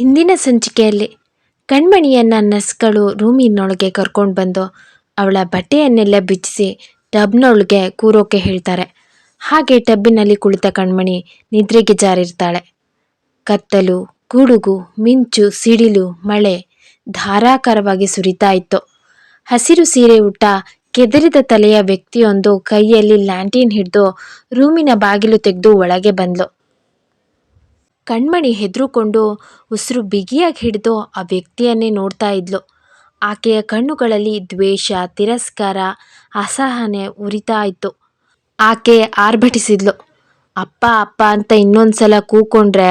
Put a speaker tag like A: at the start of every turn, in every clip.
A: ಹಿಂದಿನ ಸಂಚಿಕೆಯಲ್ಲಿ ಕಣ್ಮಣಿಯನ್ನು ನರ್ಸ್ಗಳು ರೂಮಿನೊಳಗೆ ಕರ್ಕೊಂಡು ಬಂದು ಅವಳ ಬಟ್ಟೆಯನ್ನೆಲ್ಲ ಬಿಚ್ಚಿಸಿ ಟಬ್ನೊಳಗೆ ಕೂರೋಕೆ ಹೇಳ್ತಾರೆ. ಹಾಗೆ ಟಬ್ಬಿನಲ್ಲಿ ಕುಳಿತ ಕಣ್ಮಣಿ ನಿದ್ರೆಗೆ ಜಾರಿರ್ತಾಳೆ. ಕತ್ತಲು ಗುಡುಗು ಮಿಂಚು, ಸಿಡಿಲು, ಮಳೆ ಧಾರಾಕಾರವಾಗಿ ಸುರಿತಾ ಇತ್ತು. ಹಸಿರು ಸೀರೆ ಉಟ್ಟ ಕೆದರಿದ ತಲೆಯ ವ್ಯಕ್ತಿಯೊಂದು ಕೈಯಲ್ಲಿ ಲ್ಯಾಂಟೀನ್ ಹಿಡಿದು ರೂಮಿನ ಬಾಗಿಲು ತೆಗೆದು ಒಳಗೆ ಬಂದ್ಲು. ಕಣ್ಮಣಿ ಹೆದರುಕೊಂಡು ಉಸಿರು ಬಿಗಿಯಾಗಿ ಹಿಡಿದು ಆ ವ್ಯಕ್ತಿಯನ್ನೇ ನೋಡ್ತಾ ಇದ್ಲು. ಆಕೆಯ ಕಣ್ಣುಗಳಲ್ಲಿ ದ್ವೇಷ, ತಿರಸ್ಕಾರ, ಅಸಹನೆ ಉರಿತಾ ಇತ್ತು. ಆಕೆ ಆರ್ಭಟಿಸಿದ್ಲು. ಅಪ್ಪ ಅಪ್ಪ ಅಂತ ಇನ್ನೊಂದ್ಸಲ ಕೂಕೊಂಡ್ರೆ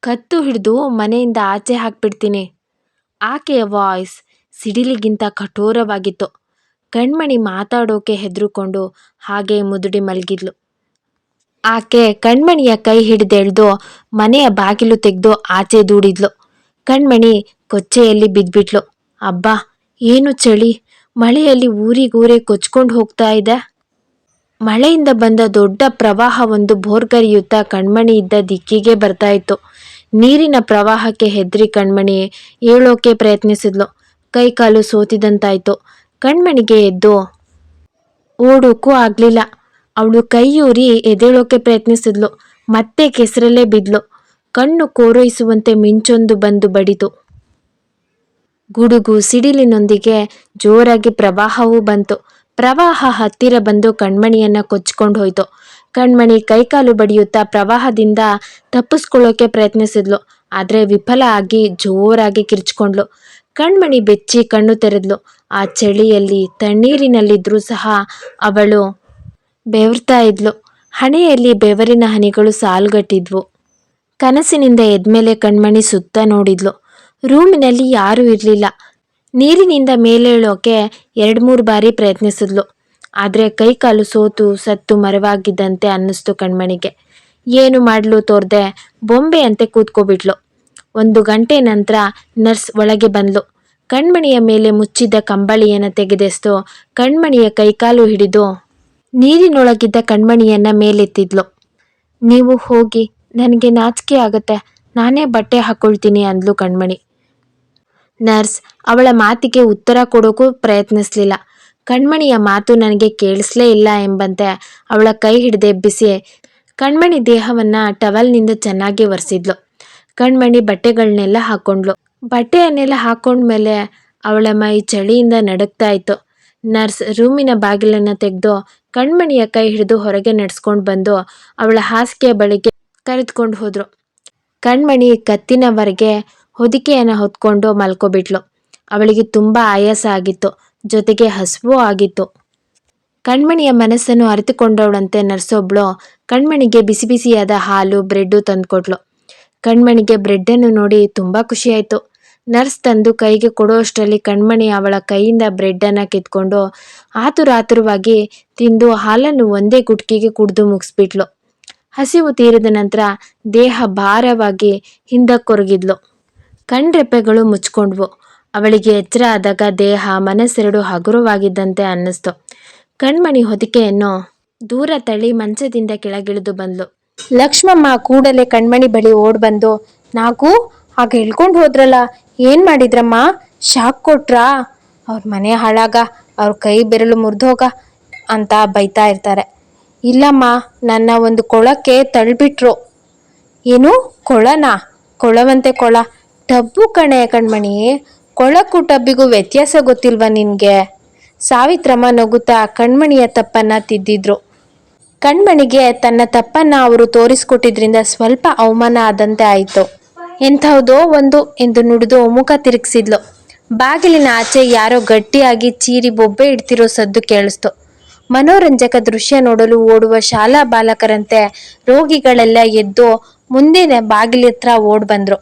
A: ಕತ್ತು ಹಿಡಿದು ಮನೆಯಿಂದ ಆಚೆ ಹಾಕ್ಬಿಡ್ತೀನಿ. ಆಕೆಯ ವಾಯ್ಸ್ ಸಿಡಿಲಿಗಿಂತ ಕಠೋರವಾಗಿತ್ತು. ಕಣ್ಮಣಿ ಮಾತಾಡೋಕೆ ಹೆದರುಕೊಂಡು ಹಾಗೆ ಮುದುಡಿ ಮಲಗಿದ್ಲು. ಆಕೆ ಕಣ್ಮಣಿಯ ಕೈ ಹಿಡಿದೆಳ್ದು ಮನೆಯ ಬಾಗಿಲು ತೆಗೆದು ಆಚೆ ದೂಡಿದ್ಲು. ಕಣ್ಮಣಿ ಕೊಚ್ಚೆಯಲ್ಲಿ ಬಿದ್ಬಿಟ್ಲು. ಅಬ್ಬಾ, ಏನು ಚಳಿ? ಮಳೆಯಲ್ಲಿ ಊರಿಗೂರೇ ಕೊಚ್ಕೊಂಡು ಹೋಗ್ತಾ ಇದೆ? ಮಳೆಯಿಂದ ಬಂದ ದೊಡ್ಡ ಪ್ರವಾಹ ಒಂದು ಭೋರ್ಗರಿಯುತ್ತಾ ಕಣ್ಮಣಿ ಇದ್ದ ದಿಕ್ಕಿಗೆ ಬರ್ತಾ ಇತ್ತು. ನೀರಿನ ಪ್ರವಾಹಕ್ಕೆ ಹೆದ್ರಿ ಕಣ್ಮಣಿ ಏಳೋಕೆ ಪ್ರಯತ್ನಿಸಿದ್ಲು. ಕೈ ಕಾಲು ಸೋತಿದಂತಾಯ್ತು. ಕಣ್ಮಣಿಗೆ ಎದ್ದು ಓಡೋಕ್ಕೂ ಆಗ್ಲಿಲ್ಲ. ಅವಳು ಕೈಯೂರಿ ಎದೇಳೋಕೆ ಪ್ರಯತ್ನಿಸಿದ್ಲು. ಮತ್ತೆ ಕೆಸರಲ್ಲೇ ಬಿದ್ಲು. ಕಣ್ಣು ಕೋರೈಸುವಂತೆ ಮಿಂಚೊಂದು ಬಂದು ಬಡಿತು. ಗುಡುಗು ಸಿಡಿಲಿನೊಂದಿಗೆ ಜೋರಾಗಿ ಪ್ರವಾಹವೂ ಬಂತು. ಪ್ರವಾಹ ಹತ್ತಿರ ಬಂದು ಕಣ್ಮಣಿಯನ್ನ ಕೊಚ್ಕೊಂಡು ಹೋಯ್ತು. ಕಣ್ಮಣಿ ಕೈಕಾಲು ಬಡಿಯುತ್ತಾ ಪ್ರವಾಹದಿಂದ ತಪ್ಪಿಸ್ಕೊಳ್ಳೋಕೆ ಪ್ರಯತ್ನಿಸಿದ್ಲು. ಆದ್ರೆ ವಿಫಲ ಆಗಿ ಜೋರಾಗಿ ಕಿರ್ಚ್ಕೊಂಡ್ಲು. ಕಣ್ಮಣಿ ಬೆಚ್ಚಿ ಕಣ್ಣು ತೆರೆದ್ಲು. ಆ ಚಳಿಯಲ್ಲಿ ತಣ್ಣೀರಿನಲ್ಲಿದ್ರೂ ಸಹ ಅವಳು ಬೆವರ್ತಾ ಇದ್ಲು. ಹಣೆಯಲ್ಲಿ ಬೆವರಿನ ಹನಿಗಳು ಸಾಲುಗಟ್ಟಿದ್ವು. ಕನಸಿನಿಂದ ಎದ್ಮೇಲೆ ಕಣ್ಮಣಿ ಸುತ್ತ ನೋಡಿದ್ಲು. ರೂಮಿನಲ್ಲಿ ಯಾರೂ ಇರಲಿಲ್ಲ. ನೀರಿನಿಂದ ಮೇಲೇಳೋಕೆ ಎರಡು ಮೂರು ಬಾರಿ ಪ್ರಯತ್ನಿಸಿದ್ಲು. ಆದರೆ ಕೈಕಾಲು ಸೋತು ಸತ್ತು ಮರವಾಗಿದ್ದಂತೆ ಅನ್ನಿಸ್ತು ಕಣ್ಮಣಿಗೆ. ಏನು ಮಾಡಲು ತೋರ್ದೆ? ಬೊಂಬೆಯಂತೆ ಕೂತ್ಕೋಬಿಟ್ಲು. ಒಂದು ಗಂಟೆ ನಂತರ ನರ್ಸ್ ಒಳಗೆ ಬಂದ್ಲು. ಕಣ್ಮಣಿಯ ಮೇಲೆ ಮುಚ್ಚಿದ್ದ ಕಂಬಳಿಯನ್ನು ತೆಗೆದೆಸ್ತು ಕಣ್ಮಣಿಯ ಕೈಕಾಲು ಹಿಡಿದು ನೀರಿನೊಳಗಿದ್ದ ಕಣ್ಮಣಿಯನ್ನ ಮೇಲೆತ್ತಿದ್ಲು. ನೀವು ಹೋಗಿ, ನನಗೆ ನಾಚಿಕೆ ಆಗತ್ತೆ. ನಾನೇ ಬಟ್ಟೆ ಹಾಕೊಳ್ತೀನಿ, ಅಂದ್ಲು ಕಣ್ಮಣಿ. ನರ್ಸ್, ಅವಳ ಮಾತಿಗೆ ಉತ್ತರ ಕೊಡೋಕ್ಕೂ ಪ್ರಯತ್ನಿಸಲಿಲ್ಲ. ಕಣ್ಮಣಿಯ ಮಾತು ನನಗೆ ಕೇಳಿಸ್ಲೇ ಇಲ್ಲ ಎಂಬಂತೆ ಅವಳ ಕೈ ಹಿಡಿದೆಬ್ಬಿಸಿ ಕಣ್ಮಣಿ ದೇಹವನ್ನ ಟವಲ್ನಿಂದ ಚೆನ್ನಾಗಿ ಒರೆಸಿದ್ಲು. ಕಣ್ಮಣಿ ಬಟ್ಟೆಗಳನ್ನೆಲ್ಲ ಹಾಕೊಂಡ್ಲು ಬಟ್ಟೆಯನ್ನೆಲ್ಲ ಹಾಕೊಂಡ್ಮೇಲೆ ಅವಳ ಮೈ ಚಳಿಯಿಂದ ನಡುಗ್ತಾ ಇತ್ತು. ನರ್ಸ್, ರೂಮಿನ ಬಾಗಿಲನ್ನು ತೆಗೆದು ಕಣ್ಮಣಿಯ ಕೈ ಹಿಡಿದು ಹೊರಗೆ ನಡೆಸ್ಕೊಂಡು ಬಂದು ಅವಳ ಹಾಸಿಗೆಯ ಬಳಿಗೆ ಕರೆದುಕೊಂಡು ಹೋದ್ರು. ಕಣ್ಮಣಿ ಕತ್ತಿನವರೆಗೆ ಹೊದಿಕೆಯನ್ನು ಹೊತ್ಕೊಂಡು ಮಲ್ಕೊಬಿಟ್ಲು. ಅವಳಿಗೆ ತುಂಬ ಆಯಾಸ ಆಗಿತ್ತು, ಜೊತೆಗೆ ಹಸುವೂ ಆಗಿತ್ತು. ಕಣ್ಮಣಿಯ ಮನಸ್ಸನ್ನು ಅರಿತುಕೊಂಡವಳಂತೆ ನರ್ಸೊಬ್ಳು ಕಣ್ಮಣಿಗೆ ಬಿಸಿ ಬಿಸಿಯಾದ ಹಾಲು, ಬ್ರೆಡ್ಡು ತಂದುಕೊಟ್ಲು. ಕಣ್ಮಣಿಗೆ ಬ್ರೆಡ್ಡನ್ನು ನೋಡಿ ತುಂಬ ಖುಷಿಯಾಯಿತು. ನರ್ಸ್ ತಂದು ಕೈಗೆ ಕೊಡುವಷ್ಟರಲ್ಲಿ ಕಣ್ಮಣಿ ಅವಳ ಕೈಯಿಂದ ಬ್ರೆಡ್ಡನ್ನು ಕಿತ್ಕೊಂಡು ಆತುರಾತುರವಾಗಿ ತಿಂದು ಹಾಲನ್ನು ಒಂದೇ ಗುಟ್ಕಿಗೆ ಕುಡಿದು ಮುಗಿಸ್ಬಿಟ್ಲು. ಹಸಿವು ತೀರಿದ ನಂತರ ದೇಹ ಭಾರವಾಗಿ ಹಿಂದಕ್ಕೊರಗಿದ್ಲು. ಕಣ್ರೆಪ್ಪೆಗಳು ಮುಚ್ಕೊಂಡ್ವು. ಅವಳಿಗೆ ಎಚ್ಚರ ಆದಾಗ ದೇಹ ಮನಸ್ಸೆರಡು ಹಗುರವಾಗಿದ್ದಂತೆ ಅನ್ನಿಸ್ತು. ಕಣ್ಮಣಿ ಹೊದಿಕೆಯನ್ನು ದೂರ ತಳ್ಳಿ ಮಂಚದಿಂದ ಕೆಳಗಿಳಿದು ಬಂದ್ಲು. ಲಕ್ಷ್ಮಮ್ಮ ಕೂಡಲೇ ಕಣ್ಮಣಿ ಬಳಿ ಓಡ್ ಬಂದು ಆಗ ಹೇಳ್ಕೊಂಡು ಹೋದ್ರಲ್ಲ ಏನ್ ಮಾಡಿದ್ರಮ್ಮ? ಶಾಕ್ ಕೊಟ್ರಾ? ಅವ್ರ ಮನೆ ಹಾಳಾಗ, ಅವ್ರ ಕೈ ಬೆರಳು ಮುರಿದೋಗ ಅಂತ ಬೈತಾ ಇರ್ತಾರೆ. ಇಲ್ಲಮ್ಮ, ನನ್ನ ಒಂದು ಕೊಳಕ್ಕೆ ತಳ್ಬಿಟ್ರು. ಏನು? ಕೊಳನ? ಕೊಳವಂತೆ ಕೊಳ. ಟಬ್ಬು ಕಣೆ ಕಣ್ಮಣಿ. ಕೊಳಕ್ಕೂ ಟಬ್ಬಿಗೂ ವ್ಯತ್ಯಾಸ ಗೊತ್ತಿಲ್ವಾ ನಿನಗೆ? ಸಾವಿತ್ರಮ್ಮ ನಗುತ್ತಾ ಕಣ್ಮಣಿಯ ತಪ್ಪನ್ನ ತಿದ್ದಿದ್ರು. ಕಣ್ಮಣಿಗೆ ತನ್ನ ತಪ್ಪನ್ನ ಅವರು ತೋರಿಸ್ಕೊಟ್ಟಿದ್ರಿಂದ ಸ್ವಲ್ಪ ಅವಮಾನ ಆದಂತೆ ಆಯಿತು. ಎಂಥವುದೋ ಒಂದು ಎಂದು ನುಡಿದು ಮುಖ ತಿರುಗಿಸಿದ್ಲು. ಬಾಗಿಲಿನ ಆಚೆ ಯಾರೋ ಗಟ್ಟಿಯಾಗಿ ಚೀರಿ ಬೊಬ್ಬೆ ಇಡ್ತಿರೋ ಸದ್ದು ಕೇಳಿಸ್ತು. ಮನೋರಂಜಕ ದೃಶ್ಯ ನೋಡಲು ಓಡುವ ಶಾಲಾ ಬಾಲಕರಂತೆ ರೋಗಿಗಳೆಲ್ಲ ಎದ್ದು ಮುಂದಿನ ಬಾಗಿಲತ್ರ ಓಡ್ ಬಂದ್ರು.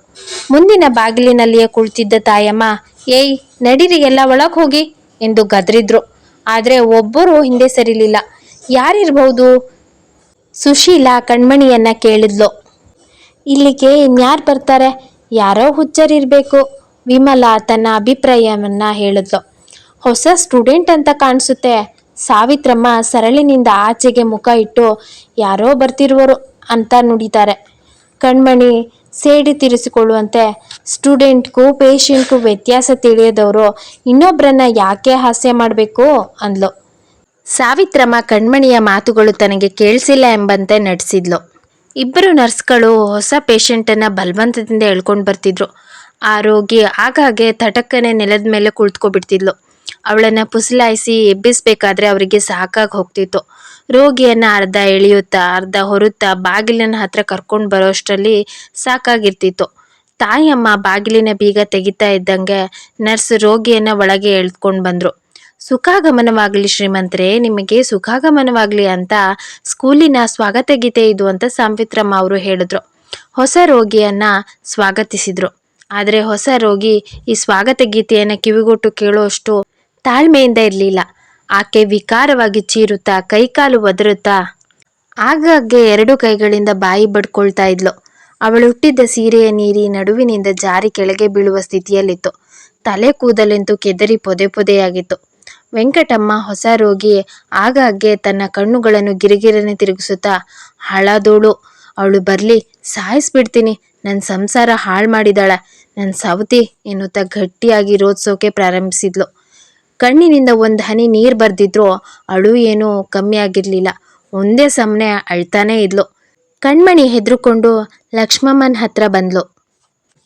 A: ಮುಂದಿನ ಬಾಗಿಲಿನಲ್ಲಿಯೇ ಕುಳಿತಿದ್ದ ತಾಯಮ್ಮ, ಏಯ್, ನಡೀರಿ, ಎಲ್ಲ ಒಳಗೆ ಹೋಗಿ ಎಂದು ಗದರಿದ್ರು. ಆದ್ರೆ ಒಬ್ಬರು ಹಿಂದೆ ಸರಿಲಿಲ್ಲ. ಯಾರಿರ್ಬಹುದು? ಸುಶೀಲಾ ಕಣ್ಮಣಿಯನ್ನ ಕೇಳಿದ್ಲು. ಇಲ್ಲಿಗೆ ಇನ್ಯಾರು ಬರ್ತಾರೆ? ಯಾರೋ ಹುಚ್ಚರಿರಬೇಕು. ವಿಮಲಾ ತನ್ನ ಅಭಿಪ್ರಾಯವನ್ನ ಹೇಳಿದ್ಲು. ಹೊಸ ಸ್ಟೂಡೆಂಟ್ ಅಂತ ಕಾಣಿಸುತ್ತೆ. ಸಾವಿತ್ರಮ್ಮ ಸರಳಿನಿಂದ ಆಚೆಗೆ ಮುಖ ಇಟ್ಟು, ಯಾರೋ ಬರ್ತಿರುವರು ಅಂತ ನುಡಿತಾರೆ. ಕಣ್ಮಣಿ ಸೇಡಿ ತೀರಿಸಿಕೊಳ್ಳುವಂತೆ, ಸ್ಟೂಡೆಂಟ್ಗೂ ಪೇಷಂಟ್ಗೂ ವ್ಯತ್ಯಾಸ ತಿಳಿಯದವರು ಇನ್ನೊಬ್ಬರನ್ನ ಯಾಕೆ ಹಾಸ್ಯ ಮಾಡಬೇಕು ಅಂದ್ಲು. ಸಾವಿತ್ರಮ್ಮ ಕಣ್ಮಣಿಯ ಮಾತುಗಳು ತನಗೆ ಕೇಳಿಸಿಲ್ಲ ಎಂಬಂತೆ ನಟಿಸಿದ್ಲು ಇಬ್ಬರು ನರ್ಸ್ಗಳು ಹೊಸ ಪೇಷಂಟನ್ನು ಬಲವಂತದಿಂದ ಎಳ್ಕೊಂಡು ಬರ್ತಿದ್ರು. ಆ ರೋಗಿ ಆಗಾಗ್ಗೆ ತಟಕ್ಕನೆ ನೆಲದ ಮೇಲೆ ಕುಳಿತುಕೊಬಿಡ್ತಿದ್ಲು. ಅವಳನ್ನು ಪುಸಲಾಯಿಸಿ ಎಬ್ಬಿಸ್ಬೇಕಾದ್ರೆ ಅವರಿಗೆ ಸಾಕಾಗಿ ಹೋಗ್ತಿತ್ತು. ರೋಗಿಯನ್ನ ಅರ್ಧ ಎಳೆಯುತ್ತಾ, ಅರ್ಧ ಹೊರುತ್ತಾ ಬಾಗಿಲಿನ ಹತ್ರ ಕರ್ಕೊಂಡು ಬರೋಷ್ಟರಲ್ಲಿ ಸಾಕಾಗಿರ್ತಿತ್ತು. ತಾಯಮ್ಮ ಬಾಗಿಲಿನ ಬೀಗ ತೆಗಿತಾ ಇದ್ದಂಗೆ ನರ್ಸ್ ರೋಗಿಯನ್ನ ಒಳಗೆ ಎಳ್ಕೊಂಡು ಬಂದ್ರು. ಸುಖಾಗಮನವಾಗಲಿ ಶ್ರೀಮಂತರೇ, ನಿಮಗೆ ಸುಖಾಗಮನವಾಗಲಿ ಅಂತ ಸ್ಕೂಲಿನ ಸ್ವಾಗತ ಗೀತೆ ಇದು ಅಂತ ಸಾವಿತ್ರಮ್ಮ ಅವರು ಹೇಳಿದ್ರು. ಹೊಸ ರೋಗಿಯನ್ನ ಸ್ವಾಗತಿಸಿದ್ರು. ಆದರೆ ಹೊಸ ರೋಗಿ ಈ ಸ್ವಾಗತ ಗೀತೆಯನ್ನು ಕಿವಿಗೊಟ್ಟು ಕೇಳುವಷ್ಟು ತಾಳ್ಮೆಯಿಂದ ಇರಲಿಲ್ಲ. ಆಕೆ ವಿಕಾರವಾಗಿ ಚೀರುತ್ತಾ, ಕೈಕಾಲು ಒದರುತ್ತಾ, ಆಗಾಗ್ಗೆ ಎರಡು ಕೈಗಳಿಂದ ಬಾಯಿ ಬಡ್ಕೊಳ್ತಾ ಇದ್ಲು. ಅವಳು ಹುಟ್ಟಿದ್ದ ಸೀರೆಯ ನೀರಿ ನಡುವಿನಿಂದ ಜಾರಿ ಕೆಳಗೆ ಬೀಳುವ ಸ್ಥಿತಿಯಲ್ಲಿತ್ತು. ತಲೆ ಕೂದಲೆಂತೂ ಕೆದರಿ ಪೊದೆ ಪೊದೆಯಾಗಿತ್ತು. ವೆಂಕಟಮ್ಮ ಹೊಸ ರೋಗಿ. ಆಗಾಗ್ಗೆ ತನ್ನ ಕಣ್ಣುಗಳನ್ನು ಗಿರಿಗಿರನೆ ತಿರುಗಿಸುತ್ತಾ, ಹಾಳಾದೋಳು, ಅವಳು ಬರಲಿ, ಸಾಯಿಸ್ಬಿಡ್ತೀನಿ. ನನ್ನ ಸಂಸಾರ ಹಾಳು ಮಾಡಿದಾಳೆ. ನನ್ನ ಸವತಿ ಎನ್ನುತ್ತಾ ಗಟ್ಟಿಯಾಗಿ ರೋಧಿಸೋಕೆ ಪ್ರಾರಂಭಿಸಿದ್ಲು. ಕಣ್ಣಿನಿಂದ ಒಂದು ಹನಿ ನೀರು ಬರ್ದಿದ್ರು ಅಳು ಏನೂ ಕಮ್ಮಿ ಆಗಿರಲಿಲ್ಲ. ಒಂದೇ ಸಮನೆ ಅಳ್ತಾನೇ ಇದ್ಲು. ಕಣ್ಮಣಿ ಹೆದರುಕೊಂಡು ಲಕ್ಷ್ಮಮ್ಮನ ಹತ್ರ ಬಂದ್ಲು.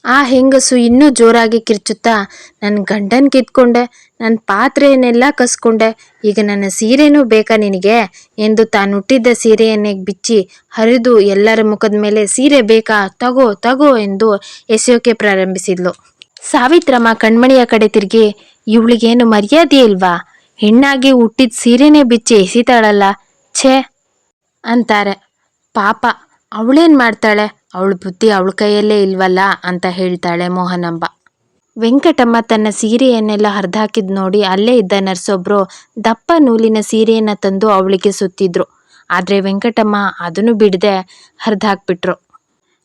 A: ಆ ಹೆಂಗಸು ಇನ್ನೂ ಜೋರಾಗಿ ಕಿರ್ಚುತ್ತಾ ನನ್ನ ಗಂಡನ್ ಕಿತ್ಕೊಂಡೆ ನನ್ನ ಪಾತ್ರೆಯನ್ನೆಲ್ಲ ಕಸ್ಕೊಂಡೆ, ಈಗ ನನ್ನ ಸೀರೆನೂ ಬೇಕಾ ನಿನಗೆ? ಎಂದು ತಾನು ಹುಟ್ಟಿದ್ದ ಸೀರೆಯನ್ನೇ ಬಿಚ್ಚಿ ಹರಿದು ಎಲ್ಲರ ಮುಖದ ಮೇಲೆ, ಸೀರೆ ಬೇಕಾ? ತಗೋ ತಗೋ ಎಂದು ಎಸೆಯೋಕೆ ಪ್ರಾರಂಭಿಸಿದ್ಲು. ಸಾವಿತ್ರಮ್ಮ ಕಣ್ಮಣಿಯ ಕಡೆ ತಿರುಗಿ, ಇವಳಿಗೇನು ಮರ್ಯಾದೆ ಇಲ್ವಾ? ಹೆಣ್ಣಾಗಿ ಹುಟ್ಟಿದ ಸೀರೆನೇ ಬಿಚ್ಚಿ ಎಸಿತಾಳಲ್ಲ, ಛೇ ಅಂತಾರೆ. ಪಾಪ, ಅವಳೇನು ಮಾಡ್ತಾಳೆ? ಅವಳ ಬುದ್ಧಿ ಅವಳ ಕೈಯಲ್ಲೇ ಇಲ್ವಲ್ಲ ಅಂತ ಹೇಳ್ತಾಳೆ ಮೋಹನಂಬ. ವೆಂಕಟಮ್ಮ ತನ್ನ ಸೀರೆಯನ್ನೆಲ್ಲ ಹರಿದಾಕಿದ್ ನೋಡಿ ಅಲ್ಲೇ ಇದ್ದ ನರ್ಸೊಬ್ರು ದಪ್ಪ ನೂಲಿನ ಸೀರೆಯನ್ನ ತಂದು ಅವಳಿಗೆ ಸುತ್ತಿದ್ರು. ಆದ್ರೆ ವೆಂಕಟಮ್ಮ ಅದನ್ನು ಬಿಡದೆ ಹರಿದಾಕ್ಬಿಟ್ರು.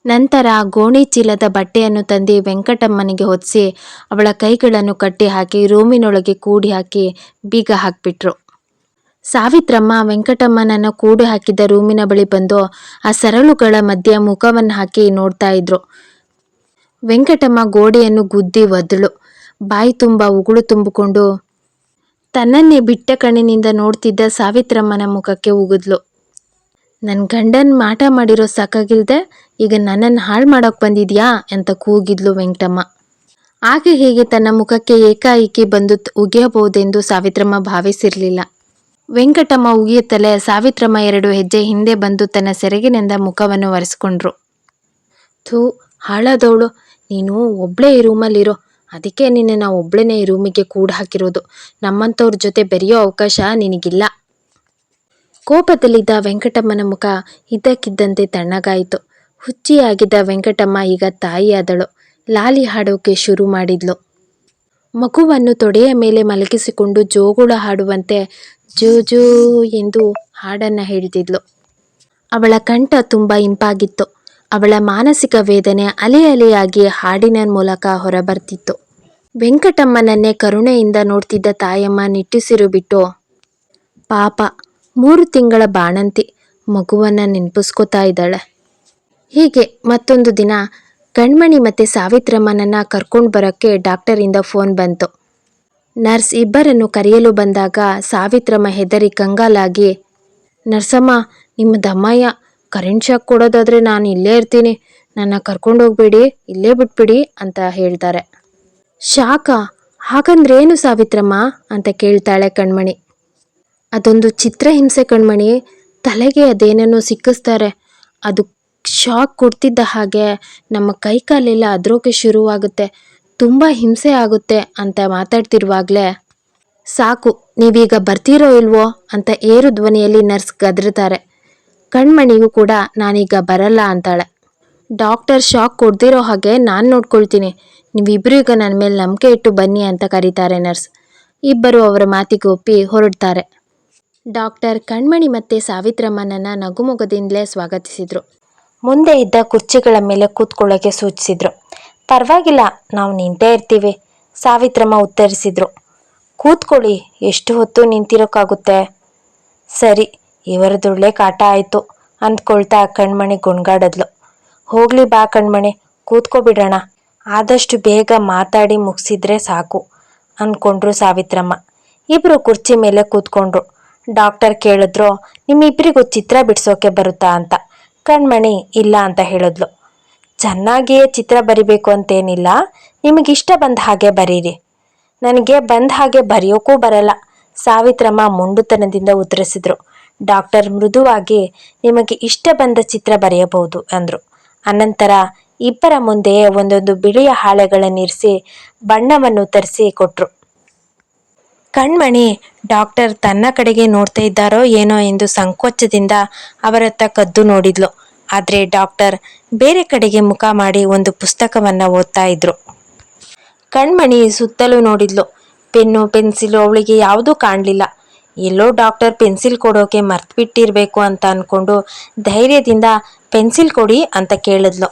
A: ನಂತರ ಗೋಣಿ ಚೀಲದ ಬಟ್ಟೆಯನ್ನು ತಂದು ವೆಂಕಟಮ್ಮನಿಗೆ ಹೊದಿಸಿ ಅವಳ ಕೈಗಳನ್ನು ಕಟ್ಟಿ ಹಾಕಿ ರೂಮಿನೊಳಗೆ ಕೂಡಿ ಹಾಕಿ ಬೀಗ ಹಾಕ್ಬಿಟ್ರು. ಸಾವಿತ್ರಮ್ಮ ವೆಂಕಟಮ್ಮನನ್ನ ಕೂಡು ಹಾಕಿದ್ದ ರೂಮಿನ ಬಳಿ ಬಂದು ಆ ಸರಳುಗಳ ಮಧ್ಯೆ ಮುಖವನ್ನು ಹಾಕಿ ನೋಡ್ತಾ ಇದ್ರು. ವೆಂಕಟಮ್ಮ ಗೋಡೆಯನ್ನು ಗುದ್ದಿ ಒದ್ದಳು. ಬಾಯಿ ತುಂಬ ಉಗುಳು ತುಂಬಿಕೊಂಡು ತನ್ನನ್ನೇ ಬಿಟ್ಟ ಕಣ್ಣಿನಿಂದ ನೋಡ್ತಿದ್ದ ಸಾವಿತ್ರಮ್ಮನ ಮುಖಕ್ಕೆ ಉಗಿದ್ಲು. ನನ್ನ ಗಂಡನ್ ಮಾಟ ಮಾಡಿರೋ ಸಾಕಾಗಿಲ್ದೆ ಈಗ ನನ್ನನ್ನು ಹಾಳು ಮಾಡೋಕೆ ಬಂದಿದ್ಯಾ ಅಂತ ಕೂಗಿದ್ಲು ವೆಂಕಟಮ್ಮ. ಆಗ ಹೇಗೆ ತನ್ನ ಮುಖಕ್ಕೆ ಏಕಾಏಕಿ ಬಂದು ಉಗಿಯಬಹುದೆಂದು ಸಾವಿತ್ರಮ್ಮ ಭಾವಿಸಿರಲಿಲ್ಲ. ವೆಂಕಟಮ್ಮ ಉಗಿಯುತ್ತಲೇ ಸಾವಿತ್ರಮ್ಮ ಎರಡು ಹೆಜ್ಜೆ ಹಿಂದೆ ಬಂದು ತನ್ನ ಸೆರಗಿನಿಂದ ಮುಖವನ್ನು ಒರೆಸ್ಕೊಂಡ್ರು. ಥೂ, ಹಾಳಾದವಳು. ನೀನು ಒಬ್ಳೆ ಈ ರೂಮಲ್ಲಿರೋ. ಅದಕ್ಕೆ ನಿನ್ನೆ ನಾವು ಒಬ್ಬಳೇ ಈ ರೂಮಿಗೆ ಕೂಡ ಹಾಕಿರೋದು. ನಮ್ಮಂಥವ್ರ ಜೊತೆ ಬೆರೆಯೋ ಅವಕಾಶ ನಿನಗಿಲ್ಲ. ಕೋಪದಲ್ಲಿದ್ದ ವೆಂಕಟಮ್ಮನ ಮುಖ ಇದ್ದಕ್ಕಿದ್ದಂತೆ ತಣ್ಣಗಾಯಿತು. ಹುಚ್ಚಿಯಾಗಿದ್ದ ವೆಂಕಟಮ್ಮ ಈಗ ತಾಯಿಯಾದಳು. ಲಾಲಿ ಹಾಡೋಕೆ ಶುರು ಮಾಡಿದ್ಲು. ಮಗುವನ್ನು ತೊಡೆಯ ಮೇಲೆ ಮಲಗಿಸಿಕೊಂಡು ಜೋಗುಳ ಹಾಡುವಂತೆ ಜೋ ಜೂ ಎಂದು ಹಾಡನ್ನ ಹೇಳ್ತಿದ್ಲು ಅವಳ ಕಂಠ ತುಂಬ ಇಂಪಾಗಿತ್ತು. ಅವಳ ಮಾನಸಿಕ ವೇದನೆ ಅಲೆ ಅಲೆಯಾಗಿ ಹಾಡಿನ ಮೂಲಕ ಹೊರಬರ್ತಿತ್ತು. ವೆಂಕಟಮ್ಮನನ್ನೇ ಕರುಣೆಯಿಂದ ನೋಡ್ತಿದ್ದ ತಾಯಮ್ಮ ನಿಟ್ಟುಸಿರು ಬಿಟ್ಟು, ಪಾಪ, ಮೂರು ತಿಂಗಳ ಬಾಣಂತಿ, ಮಗುವನ್ನ ನೆನಪಿಸ್ಕೋತಾ ಇದ್ದಾಳೆ. ಹೀಗೆ ಮತ್ತೊಂದು ದಿನ ಕಣ್ಮಣಿ ಮತ್ತೆ ಸಾವಿತ್ರಮ್ಮನನ್ನ ಕರ್ಕೊಂಡು ಬರೋಕ್ಕೆ ಡಾಕ್ಟರಿಂದ ಫೋನ್ ಬಂತು. ನರ್ಸ್ ಇಬ್ಬರನ್ನು ಕರೆಯಲು ಬಂದಾಗ ಸಾವಿತ್ರಮ್ಮ ಹೆದರಿ ಕಂಗಾಲಾಗಿ, ನರ್ಸಮ್ಮ, ನಿಮ್ಮ ದಮ್ಮಯ್ಯ ಕರೆಂಟ್ ಶಾಕ್ ಕೊಡೋದಾದ್ರೆ ನಾನು ಇಲ್ಲೇ ಇರ್ತೀನಿ. ನನ್ನ ಕರ್ಕೊಂಡು ಹೋಗ್ಬೇಡಿ, ಇಲ್ಲೇ ಬಿಟ್ಬಿಡಿ, ಅಂತ ಹೇಳ್ತಾರೆ. ಶಾಕ? ಹಾಗಂದ್ರೇನು ಸಾವಿತ್ರಮ್ಮ? ಅಂತ ಕೇಳ್ತಾಳೆ ಕಣ್ಮಣಿ. ಅದೊಂದು ಚಿತ್ರಹಿಂಸೆ ಕಣ್ಮಣಿ. ತಲೆಗೆ ಅದೇನೇನೋ ಸಿಕ್ಕಿಸ್ತಾರೆ. ಅದು ಶಾಕ್ ಕೊಡ್ತಿದ್ದ ಹಾಗೆ ನಮ್ಮ ಕೈ ಅದ್ರೋಕೆ ಶುರುವಾಗುತ್ತೆ. ತುಂಬ ಹಿಂಸೆ ಆಗುತ್ತೆ ಅಂತ ಮಾತಾಡ್ತಿರುವಾಗಲೇ, ಸಾಕು, ನೀವೀಗ ಬರ್ತೀರೋ ಇಲ್ವೋ? ಅಂತ ಏರು ಧ್ವನಿಯಲ್ಲಿ ನರ್ಸ್ ಗದರುತ್ತಾರೆ. ಕಣ್ಮಣಿಗೂ ಕೂಡ, ನಾನೀಗ ಬರಲ್ಲ ಅಂತಾಳೆ. ಡಾಕ್ಟರ್ ಶಾಕ್ ಕೊಡ್ದಿರೋ ಹಾಗೆ ನಾನು ನೋಡ್ಕೊಳ್ತೀನಿ. ನೀವಿಬ್ಬರು ಈಗ ನನ್ನ ಮೇಲೆ ನಂಬಿಕೆ ಇಟ್ಟು ಬನ್ನಿ ಅಂತ ಕರೀತಾರೆ ನರ್ಸ್. ಇಬ್ಬರು ಅವರ ಮಾತಿಗೆ ಒಪ್ಪಿ ಹೊರಡ್ತಾರೆ. ಡಾಕ್ಟರ್ ಕಣ್ಮಣಿ ಮತ್ತೆ ಸಾವಿತ್ರಮ್ಮನನ್ನ ನಗುಮೊಗದಿಂದಲೇ ಸ್ವಾಗತಿಸಿದರು. ಮುಂದೆ ಇದ್ದ ಕುರ್ಚಿಗಳ ಮೇಲೆ ಕೂತ್ಕೊಳ್ಳೋಕ್ಕೆ ಸೂಚಿಸಿದ್ರು. ಪರವಾಗಿಲ್ಲ, ನಾವು ನಿಂತೇ ಇರ್ತೀವಿ, ಸಾವಿತ್ರಮ್ಮ ಉತ್ತರಿಸಿದ್ರು. ಕೂತ್ಕೊಳ್ಳಿ, ಎಷ್ಟು ಹೊತ್ತು ನಿಂತಿರೋಕ್ಕಾಗುತ್ತೆ ಸರಿ ಇವರದೊಳ್ಳೆ ಕಾಟ ಆಯಿತು, ಅಂದ್ಕೊಳ್ತಾ ಕಣ್ಮಣಿ ಗುಣ್ಗಾಡದ್ಲು ಹೋಗ್ಲಿ ಬಾ ಕಣ್ಮಣಿ,
B: ಕೂತ್ಕೊಬಿಡೋಣ. ಆದಷ್ಟು ಬೇಗ ಮಾತಾಡಿ ಮುಗಿಸಿದ್ರೆ ಸಾಕು ಅಂದ್ಕೊಂಡ್ರು ಸಾವಿತ್ರಮ್ಮ. ಇಬ್ಬರು ಕುರ್ಚಿ ಮೇಲೆ ಕೂತ್ಕೊಂಡ್ರು. ಡಾಕ್ಟರ್ ಕೇಳಿದ್ರು ನಿಮ್ಮಿಬ್ಬರಿಗೂ ಚಿತ್ರ ಬಿಡಿಸೋಕೆ ಬರುತ್ತಾ? ಅಂತ. ಕಣ್ಮಣಿ, ಇಲ್ಲ ಅಂತ ಹೇಳಿದ್ಲು. ಚೆನ್ನಾಗಿಯೇ ಚಿತ್ರ ಬರಿಬೇಕು ಅಂತೇನಿಲ್ಲ. ನಿಮಗಿಷ್ಟ ಬಂದ ಹಾಗೆ ಬರೀರಿ. ನನಗೆ ಬಂದ ಹಾಗೆ ಬರೆಯೋಕ್ಕೂ ಬರಲ್ಲ. ಸಾವಿತ್ರಮ್ಮ ಮುಂಡುತನದಿಂದ ಉತ್ತರಿಸಿದ್ರು. ಡಾಕ್ಟರ್ ಮೃದುವಾಗಿ ನಿಮಗೆ ಇಷ್ಟ ಬಂದ ಚಿತ್ರ ಬರೆಯಬಹುದು ಅಂದರು. ಅನಂತರ ಇಬ್ಬರ ಮುಂದೆ ಒಂದೊಂದು ಬಿಳಿಯ ಹಾಳೆಗಳನ್ನಿರಿಸಿ ಬಣ್ಣವನ್ನು ತರಿಸಿ ಕೊಟ್ಟರು ಕಣ್ಮಣಿ, ಡಾಕ್ಟರ್ ತನ್ನ ಕಡೆಗೆ ನೋಡ್ತಾ ಇದ್ದಾರೋ ಏನೋ ಎಂದು ಸಂಕೋಚದಿಂದ ಅವರತ್ತ ಕದ್ದು ನೋಡಿದ್ಲು. ಆದರೆ ಡಾಕ್ಟರ್ ಬೇರೆ ಕಡೆಗೆ ಮುಖ ಮಾಡಿ ಒಂದು ಪುಸ್ತಕವನ್ನು ಓದ್ತಾ ಇದ್ರು. ಕಣ್ಮಣಿ ಸುತ್ತಲೂ ನೋಡಿದ್ಲು. ಪೆನ್ನು, ಪೆನ್ಸಿಲು ಅವಳಿಗೆ ಯಾವುದೂ ಕಾಣಲಿಲ್ಲ. ಎಲ್ಲೋ ಡಾಕ್ಟರ್ ಪೆನ್ಸಿಲ್ ಕೊಡೋಕೆ ಮರ್ತ್ಬಿಟ್ಟಿರ್ಬೇಕು ಅಂತ ಅಂದ್ಕೊಂಡು ಧೈರ್ಯದಿಂದ ಪೆನ್ಸಿಲ್ ಕೊಡಿ ಅಂತ ಕೇಳಿದ್ಲು.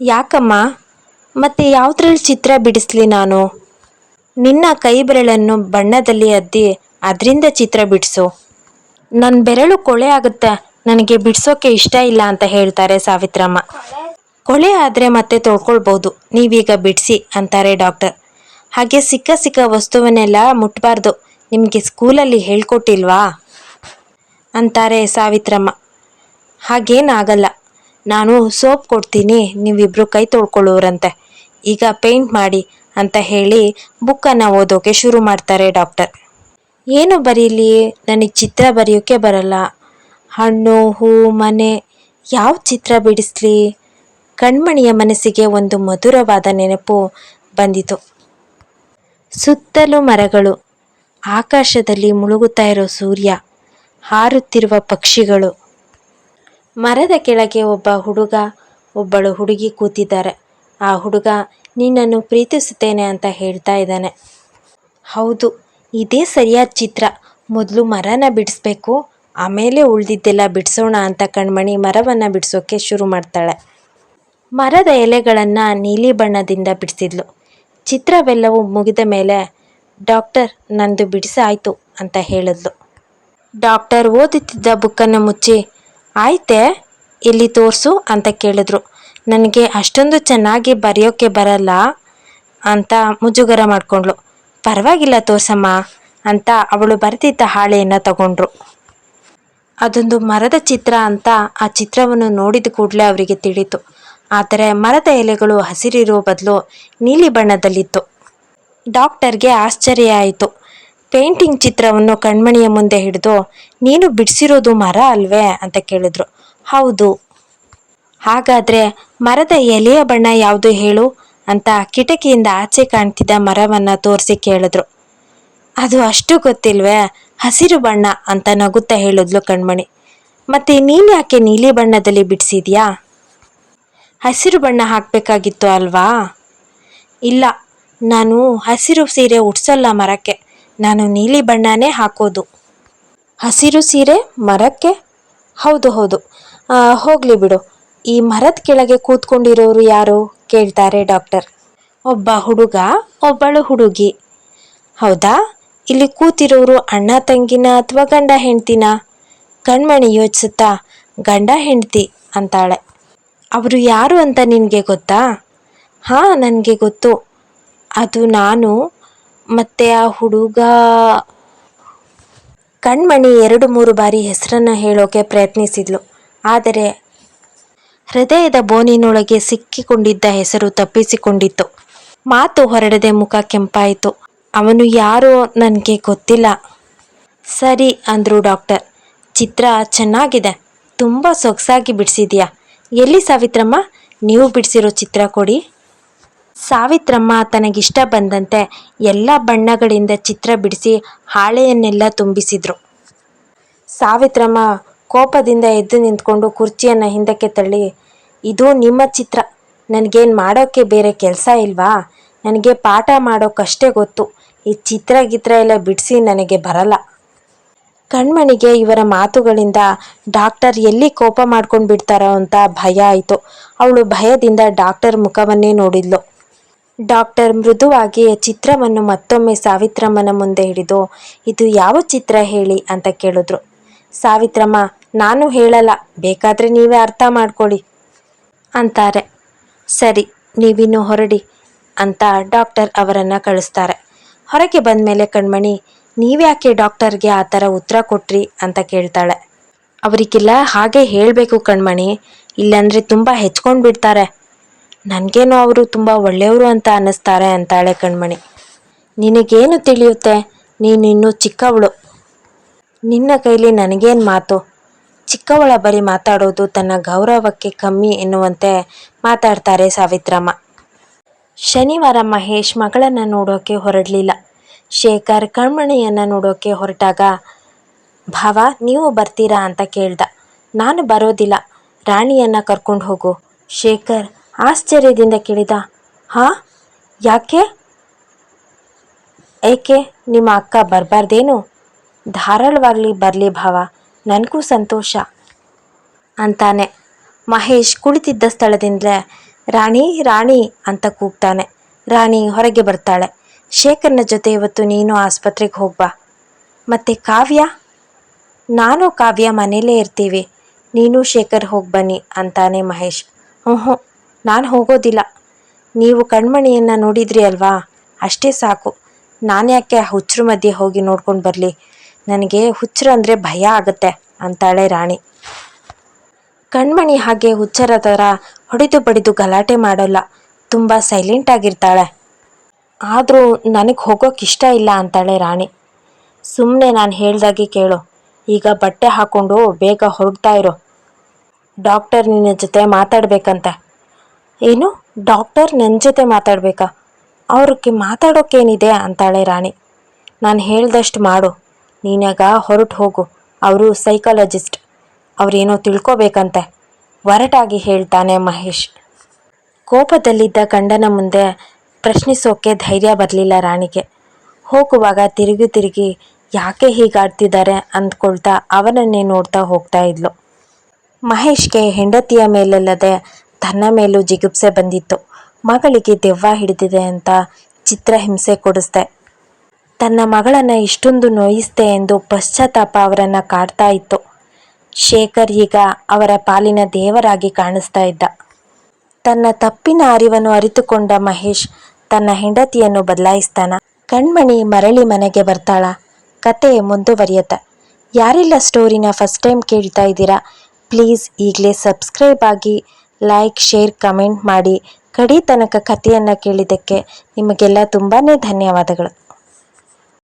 B: ಯಾಕಮ್ಮ? ಮತ್ತೆ ಯಾವುದ್ರಲ್ಲಿ ಚಿತ್ರ ಬಿಡಿಸ್ಲಿ ನಾನು? ನಿನ್ನ ಕೈ ಬೆರಳನ್ನು ಬಣ್ಣದಲ್ಲಿ ಅದ್ದಿ ಅದರಿಂದ ಚಿತ್ರ ಬಿಡಿಸು. ನನ್ನ ಬೆರಳು ಕೊಳೆ ಆಗುತ್ತೆ. ನನಗೆ ಬಿಡಿಸೋಕೆ ಇಷ್ಟ ಇಲ್ಲ ಅಂತ ಹೇಳ್ತಾರೆ ಸಾವಿತ್ರಮ್ಮ. ಕೊಳೆ ಆದರೆ ಮತ್ತೆ ತೊಳ್ಕೊಳ್ಬೋದು. ನೀವೀಗ ಬಿಡಿಸಿ ಅಂತಾರೆ ಡಾಕ್ಟರ್. ಹಾಗೆ ಸಿಕ್ಕ ಸಿಕ್ಕ ವಸ್ತುವನ್ನೆಲ್ಲ ಮುಟ್ಟಬಾರ್ದು ನಿಮಗೆ ಸ್ಕೂಲಲ್ಲಿ ಹೇಳ್ಕೊಟ್ಟಿಲ್ವಾ? ಅಂತಾರೆ ಸಾವಿತ್ರಮ್ಮ. ಹಾಗೇನಾಗಲ್ಲ. ನಾನು ಸೋಪ್ ಕೊಡ್ತೀನಿ. ನೀವಿಬ್ಬರು ಕೈ ತೊಳ್ಕೊಳ್ಳೋರಂತೆ. ಈಗ ಪೇಂಟ್ ಮಾಡಿ ಅಂತ ಹೇಳಿ ಬುಕ್ಕನ್ನು ಓದೋಕೆ ಶುರು ಮಾಡ್ತಾರೆ ಡಾಕ್ಟರ್. ಏನು ಬರೀಲಿ? ನನಗೆ ಚಿತ್ರ ಬರೆಯೋಕ್ಕೆ ಬರಲ್ಲ. ಹಣ್ಣು, ಹೂ, ಮನೆ, ಯಾವ ಚಿತ್ರ ಬಿಡಿಸ್ಲಿ? ಕಣ್ಮಣಿಯ ಮನಸ್ಸಿಗೆ ಒಂದು ಮಧುರವಾದ ನೆನಪು ಬಂದಿತು. ಸುತ್ತಲೂ ಮರಗಳು, ಆಕಾಶದಲ್ಲಿ ಮುಳುಗುತ್ತಾ ಇರೋ ಸೂರ್ಯ, ಹಾರುತ್ತಿರುವ ಪಕ್ಷಿಗಳು. ಮರದ ಕೆಳಗೆ ಒಬ್ಬ ಹುಡುಗ, ಒಬ್ಬಳು ಹುಡುಗಿ ಕೂತಿದ್ದಾರೆ. ಆ ಹುಡುಗ, ನಿನ್ನನ್ನು ಪ್ರೀತಿಸುತ್ತೇನೆ ಅಂತ ಹೇಳ್ತಾ ಇದ್ದಾನೆ. ಹೌದು, ಇದೇ ಸರಿಯಾದ ಚಿತ್ರ. ಮೊದಲು ಮರನ ಬಿಡಿಸ್ಬೇಕು ಆಮೇಲೆ ಉಳಿದಿದ್ದೆಲ್ಲ ಬಿಡಿಸೋಣ ಅಂತ ಕಣ್ಮಣಿ ಮರವನ್ನು ಬಿಡಿಸೋಕ್ಕೆ ಶುರು ಮಾಡ್ತಾಳೆ. ಮರದ ಎಲೆಗಳನ್ನು ನೀಲಿ ಬಣ್ಣದಿಂದ ಬಿಡಿಸಿದ್ಲು. ಚಿತ್ರವೆಲ್ಲವೂ ಮುಗಿದ ಮೇಲೆ, ಡಾಕ್ಟರ್, ನಂದು ಬಿಡಿಸಾಯಿತು ಅಂತ ಹೇಳಿದ್ಲು. ಡಾಕ್ಟರ್ ಓದುತ್ತಿದ್ದ ಬುಕ್ಕನ್ನು ಮುಚ್ಚಿ, ಆಯ್ತೆ, ಇಲ್ಲಿ ತೋರಿಸು ಅಂತ ಕೇಳಿದ್ರು. ನನಗೆ ಅಷ್ಟೊಂದು ಚೆನ್ನಾಗಿ ಬರೆಯೋಕ್ಕೆ ಬರಲ್ಲ ಅಂತ ಮುಜುಗರ ಮಾಡಿಕೊಂಡ್ಳು. ಪರವಾಗಿಲ್ಲ ತೋರ್ಸಮ್ಮ ಅಂತ ಅವಳು ಬರೆದಿದ್ದ ಹಾಳೆಯನ್ನು ತಗೊಂಡ್ರು. ಅದೊಂದು ಮರದ ಚಿತ್ರ ಅಂತ ಆ ಚಿತ್ರವನ್ನು ನೋಡಿದ ಕೂಡಲೇ ಅವರಿಗೆ ತಿಳಿತು. ಆದರೆ ಮರದ ಎಲೆಗಳು ಹಸಿರಿರೋ ಬದಲು ನೀಲಿ ಬಣ್ಣದಲ್ಲಿತ್ತು. ಡಾಕ್ಟರ್ಗೆ ಆಶ್ಚರ್ಯ ಆಯಿತು. ಪೇಂಟಿಂಗ್ ಚಿತ್ರವನ್ನು ಕಣ್ಮಣಿಯ ಮುಂದೆ ಹಿಡಿದು, ನೀನು ಬಿಡಿಸಿರೋದು ಮರ ಅಲ್ವೇ? ಅಂತ ಕೇಳಿದ್ರು. ಹೌದು. ಹಾಗಾದರೆ ಮರದ ಎಲೆಯ ಬಣ್ಣ ಯಾವುದು ಹೇಳು? ಅಂತ ಕಿಟಕಿಯಿಂದ ಆಚೆ ಕಾಣ್ತಿದ್ದ ಮರವನ್ನು ತೋರಿಸಿ ಕೇಳಿದ್ರು. ಅದು ಅಷ್ಟು ಗೊತ್ತಿಲ್ವೇ? ಹಸಿರು ಬಣ್ಣ ಅಂತ ನಗುತ್ತಾ ಹೇಳಿದ್ಲು ಕಣ್ಮಣಿ. ಮತ್ತೆ ನೀನು ಯಾಕೆ ನೀಲಿ ಬಣ್ಣದಲ್ಲಿ ಬಿಡಿಸಿದ್ಯಾ? ಹಸಿರು ಬಣ್ಣ ಹಾಕಬೇಕಾಗಿತ್ತು ಅಲ್ವಾ? ಇಲ್ಲ, ನಾನು ಹಸಿರು ಸೀರೆ ಉಡ್ಸಲ್ಲ ಮರಕ್ಕೆ. ನಾನು ನೀಲಿ ಬಣ್ಣನೇ ಹಾಕೋದು. ಹಸಿರು ಸೀರೆ ಮರಕ್ಕೆ? ಹೌದು ಹೌದು. ಹೋಗಲಿ ಹೋಗ್ಲಿ ಬಿಡು. ಈ ಮರದ ಕೆಳಗೆ ಕೂತ್ಕೊಂಡಿರೋರು ಯಾರು? ಕೇಳ್ತಾರೆ ಡಾಕ್ಟರ್. ಒಬ್ಬ ಹುಡುಗ, ಒಬ್ಬಳು ಹುಡುಗಿ. ಹೌದಾ? ಇಲ್ಲಿ ಕೂತಿರೋರು ಅಣ್ಣ ತಂಗಿನ ಅಥವಾ ಗಂಡ ಹೆಂಡ್ತಿನ? ಕಣ್ಮಣಿ ಯೋಚಿಸುತ್ತಾ, ಗಂಡ ಹೆಂಡ್ತಿ ಅಂತಾಳೆ. ಅವರು ಯಾರು ಅಂತ ನಿನಗೆ ಗೊತ್ತಾ? ಹಾಂ, ನನಗೆ ಗೊತ್ತು. ಅದು ನಾನು, ಮತ್ತೆ ಆ ಹುಡುಗ ಕಣ್ಮಣಿ ಎರಡು ಮೂರು ಬಾರಿ ಹೆಸರನ್ನು ಹೇಳೋಕೆ ಪ್ರಯತ್ನಿಸಿದ್ಲು. ಆದರೆ ಹೃದಯದ ಬೋನಿನೊಳಗೆ ಸಿಕ್ಕಿಕೊಂಡಿದ್ದ ಹೆಸರು ತಪ್ಪಿಸಿಕೊಂಡಿತ್ತು. ಮಾತು ಹೊರಡದೆ ಮುಖ ಕೆಂಪಾಯಿತು. ಅವನು ಯಾರೋ ನನಗೆ ಗೊತ್ತಿಲ್ಲ. ಸರಿ ಅಂದರು ಡಾಕ್ಟರ್. ಚಿತ್ರ ಚೆನ್ನಾಗಿದೆ. ತುಂಬ ಸೊಗಸಾಗಿ ಬಿಡಿಸಿದೀಯಾ? ಎಲ್ಲಿ ಸಾವಿತ್ರಮ್ಮ? ನೀವು ಬಿಡಿಸಿರೋ ಚಿತ್ರ ಕೊಡಿ. ಸಾವಿತ್ರಮ್ಮ ತನಗಿಷ್ಟ ಬಂದಂತೆ ಎಲ್ಲ ಬಣ್ಣಗಳಿಂದ ಚಿತ್ರ ಬಿಡಿಸಿ ಹಾಳೆಯನ್ನೆಲ್ಲ ತುಂಬಿಸಿದ್ರು. ಸಾವಿತ್ರಮ್ಮ ಕೋಪದಿಂದ ಎದ್ದು ನಿಂತ್ಕೊಂಡು ಕುರ್ಚಿಯನ್ನು ಹಿಂದಕ್ಕೆ ತಳ್ಳಿ, ಇದು ನಿಮ್ಮ ಚಿತ್ರ. ನನಗೇನು ಮಾಡೋಕ್ಕೆ ಬೇರೆ ಕೆಲಸ ಇಲ್ವಾ? ನನಗೆ ಪಾಠ ಮಾಡೋಕ್ಕಷ್ಟೇ ಗೊತ್ತು. ಈ ಚಿತ್ರ ಗಿತ್ರ ಎಲ್ಲ ಬಿಡಿಸಿ ನನಗೆ ಬರಲ್ಲ. ಕಣ್ಮಣಿಗೆ ಇವರ ಮಾತುಗಳಿಂದ ಡಾಕ್ಟರ್ ಎಲ್ಲಿ ಕೋಪ ಮಾಡ್ಕೊಂಡು ಬಿಡ್ತಾರೋ ಅಂತ ಭಯ ಆಯಿತು. ಅವಳು ಭಯದಿಂದ ಡಾಕ್ಟರ್ ಮುಖವನ್ನೇ ನೋಡಿದ್ಲು. ಡಾಕ್ಟರ್ ಮೃದುವಾಗಿ, ಚಿತ್ರವನ್ನು ಮತ್ತೊಮ್ಮೆ ಸಾವಿತ್ರಮ್ಮನ ಮುಂದೆ ಹಿಡಿದು, ಇದು ಯಾವ ಚಿತ್ರ ಹೇಳಿ? ಅಂತ ಕೇಳಿದ್ರು. ಸಾವಿತ್ರಮ್ಮ, ನಾನು ಹೇಳಲ್ಲ. ಬೇಕಾದರೆ ನೀವೇ ಅರ್ಥ ಮಾಡ್ಕೊಳ್ಳಿ. ಅಂತಾರೆ. ಸರಿ, ನೀವಿನ್ನು ಹೊರಡಿ. ಅಂತ ಡಾಕ್ಟರ್ ಅವರನ್ನು ಕಳಿಸ್ತಾರೆ. ಹೊರಗೆ ಬಂದ ಮೇಲೆ ಕಣ್ಮಣಿ, ನೀವ್ಯಾಕೆ ಡಾಕ್ಟರ್ಗೆ ಆ ಥರ ಉತ್ತರ ಕೊಟ್ರಿ? ಅಂತ ಕೇಳ್ತಾಳೆ. ಅವರಿಗೆಲ್ಲ ಹಾಗೆ ಹೇಳಬೇಕು ಕಣ್ಮಣಿ. ಇಲ್ಲಾಂದರೆ ತುಂಬ ಹೆಚ್ಕೊಂಡು ಬಿಡ್ತಾರೆ. ನನಗೇನೋ ಅವರು ತುಂಬ ಒಳ್ಳೆಯವರು ಅಂತ ಅನ್ನಿಸ್ತಾರೆ ಅಂತಾಳೆ ಕಣ್ಮಣಿ. ನಿನಗೇನು ತಿಳಿಯುತ್ತೆ? ನೀನು ಇನ್ನೂ ಚಿಕ್ಕವಳು. ನಿನ್ನ ಕೈಲಿ ನನಗೇನು ಮಾತು? ಚಿಕ್ಕವಳ ಬರೀ ಮಾತಾಡೋದು ತನ್ನ ಗೌರವಕ್ಕೆ ಕಮ್ಮಿ ಎನ್ನುವಂತೆ ಮಾತಾಡ್ತಾರೆ ಸಾವಿತ್ರಮ್ಮ. ಶನಿವಾರ ಮಹೇಶ್ ಮಗಳನ್ನು ನೋಡೋಕೆ ಹೊರಡಲಿಲ್ಲ. ಶೇಖರ್ ಕಣ್ಮಣಿಯನ್ನು ನೋಡೋಕೆ ಹೊರಟಾಗ, ಭಾವ, ನೀವು ಬರ್ತೀರಾ ಅಂತ ಕೇಳ್ದ. ನಾನು ಬರೋದಿಲ್ಲ. ರಾಣಿಯನ್ನು ಕರ್ಕೊಂಡು ಹೋಗು. ಶೇಖರ್ ಆಶ್ಚರ್ಯದಿಂದ ಕೇಳಿದ, ಹಾ? ಯಾಕೆ? ಏಕೆ? ನಿಮ್ಮ ಅಕ್ಕ ಬರಬಾರ್ದೇನು? ಧಾರಾಳವಾಗಲಿ ಬರಲಿ ಭಾವ. ನನಗೂ ಸಂತೋಷ. ಅಂತಾನೆ. ಮಹೇಶ್ ಕುಳಿತಿದ್ದ ಸ್ಥಳದಿಂದಲೇ ರಾಣಿ ರಾಣಿ ಅಂತ ಕೂಗ್ತಾನೆ. ರಾಣಿ ಹೊರಗೆ ಬರ್ತಾಳೆ. ಶೇಖರ್ನ ಜೊತೆ ಇವತ್ತು ನೀನು ಆಸ್ಪತ್ರೆಗೆ ಹೋಗ್ಬಾ ಮತ್ತೆ ಕಾವ್ಯ? ನಾನು ಕಾವ್ಯ ಮನೇಲೇ ಇರ್ತೀವಿ. ನೀನು ಶೇಖರ್ ಹೋಗಿ ಬನ್ನಿ ಅಂತಾನೆ ಮಹೇಶ್. ಹ್ಞೂ ಹ್ಞೂ ನಾನು ಹೋಗೋದಿಲ್ಲ. ನೀವು ಕಣ್ಮಣಿಯನ್ನು ನೋಡಿದ್ರಿ ಅಲ್ವಾ? ಅಷ್ಟೇ ಸಾಕು. ನಾನು ಯಾಕೆ ಆ ಹುಚ್ಚರ ಮಧ್ಯೆ ಹೋಗಿ ನೋಡ್ಕೊಂಡು ಬರಲಿ? ನನಗೆ ಹುಚ್ಚರು ಅಂದರೆ ಭಯ ಆಗುತ್ತೆ, ಅಂತಾಳೆ ರಾಣಿ. ಕಣ್ಮಣಿ ಹಾಗೆ ಹುಚ್ಚರ ಥರ ಹೊಡೆದು ಬಡಿದು ಗಲಾಟೆ ಮಾಡೋಲ್ಲ. ತುಂಬ ಸೈಲೆಂಟ್ ಆಗಿರ್ತಾಳೆ. ಆದರೂ ನನಗೆ ಹೋಗೋಕೆ ಇಷ್ಟ ಇಲ್ಲ ಅಂತಾಳೆ ರಾಣಿ. ಸುಮ್ಮನೆ ನಾನು ಹೇಳ್ದಾಗೆ ಕೇಳು. ಈಗ ಬಟ್ಟೆ ಹಾಕ್ಕೊಂಡು ಬೇಗ ಹೊರಡ್ತಾ ಇರೋ. ಡಾಕ್ಟರ್ ನಿನ್ನ ಜೊತೆ ಮಾತಾಡಬೇಕಂತೆ. ಏನು? ಡಾಕ್ಟರ್ ನನ್ನ ಜೊತೆ ಮಾತಾಡಬೇಕಾ? ಅವ್ರಿಗೆ ಮಾತಾಡೋಕ್ಕೇನಿದೆ ಅಂತಾಳೆ ರಾಣಿ. ನಾನು ಹೇಳ್ದಷ್ಟು ಮಾಡು. ನೀನಾಗ ಹೊರಟು ಹೋಗು. ಅವರು ಸೈಕಾಲಜಿಸ್ಟ್ ಅವರೇನೋ ತಿಳ್ಕೊಬೇಕಂತೆ. ಒರಟಾಗಿ ಹೇಳ್ತಾನೆ ಮಹೇಶ್. ಕೋಪದಲ್ಲಿದ್ದ ಗಂಡನ ಮುಂದೆ ಪ್ರಶ್ನಿಸೋಕೆ ಧೈರ್ಯ ಬರಲಿಲ್ಲ ರಾಣಿಗೆ. ಹೋಗುವಾಗ ತಿರುಗಿ ತಿರುಗಿ, ಯಾಕೆ ಹೀಗಾಡ್ತಿದ್ದಾರೆ? ಅಂದ್ಕೊಳ್ತಾ ಅವನನ್ನೇ ನೋಡ್ತಾ ಹೋಗ್ತಾ ಇದ್ಲು. ಮಹೇಶ್ಗೆ ಹೆಂಡತಿಯ ಮೇಲಲ್ಲದೆ ತನ್ನ ಮೇಲೂ ಜಿಗುಪ್ಸೆ ಬಂದಿತ್ತು. ಮಗಳಿಗೆ ದೆವ್ವ ಹಿಡಿದಿದೆ ಅಂತ ಚಿತ್ರ ಹಿಂಸೆ ಕೊಡಿಸ್ದೆ. ತನ್ನ ಮಗಳನ್ನು ಇಷ್ಟೊಂದು ನೋಯಿಸ್ದೆ ಎಂದು ಪಶ್ಚಾತ್ತಾಪ ಅವರನ್ನು ಕಾಡ್ತಾ ಇತ್ತು. ಶೇಖರ್ ಈಗ ಅವರ ಪಾಲಿನ ದೇವರಾಗಿ ಕಾಣಿಸ್ತಾ ಇದ್ದ. ತನ್ನ ತಪ್ಪಿನ ಅರಿವನ್ನು ಅರಿತುಕೊಂಡ ಮಹೇಶ್ ತನ್ನ ಹೆಂಡತಿಯನ್ನು ಬದಲಾಯಿಸ್ತಾನ. ಕಣ್ಮಣಿ ಮರಳಿ ಮನೆಗೆ ಬರ್ತಾಳ. ಕತೆ ಮುಂದುವರಿಯುತ್ತೆ. ಯಾರೆಲ್ಲ ಸ್ಟೋರಿನ ಫಸ್ಟ್ ಟೈಮ್ ಕೇಳ್ತಾ ಇದ್ದೀರಾ? ಪ್ಲೀಸ್ ಈಗಲೇ ಸಬ್ಸ್ಕ್ರೈಬ್ ಆಗಿ ಲೈಕ್, ಶೇರ್, ಕಮೆಂಟ್ ಮಾಡಿ. ಕಡಿತನಕ ಕಥೆಯನ್ನು ಕೇಳಿದ್ದಕ್ಕೆ ನಿಮಗೆಲ್ಲ ತುಂಬಾ ಧನ್ಯವಾದಗಳು.